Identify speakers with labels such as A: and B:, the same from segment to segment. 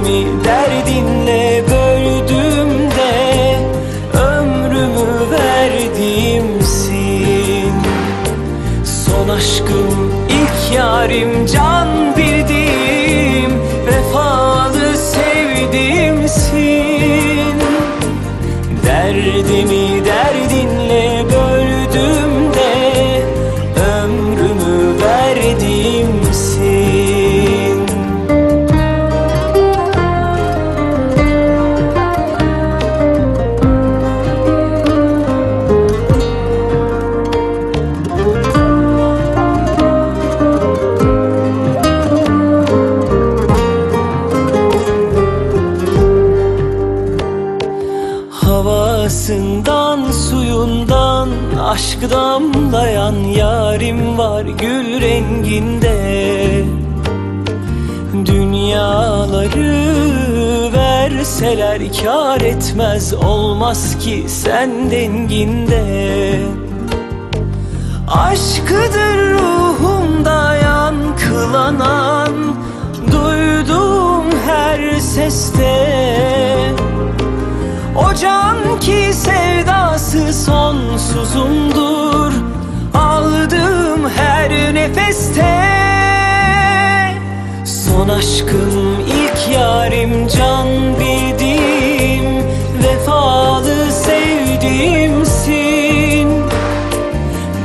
A: Derdimi derdinle böldüm de Ömrümü verdiğimsin Son aşkım ilk yarim can Havasından suyundan aşk damlayan yarim var gül renginde. Dünyaları verseler kar etmez olmaz ki sen denginde. Aşkıdır ruhumda yankılanan Duyduğum her seste can ki sevdası sonsuzumdur. Aldığım her nefeste Son aşkım ilk yarim can bildim Vefalı sevdiğimsin.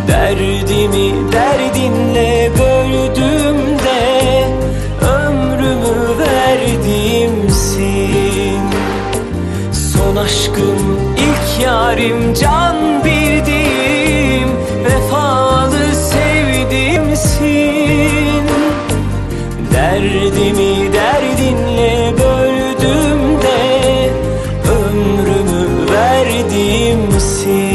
A: Derdimi derdinle böldüm bildiğim can bildiğim vefalı sevdimsin. Derdimi derdinle böldüm de ömrümü verdimsin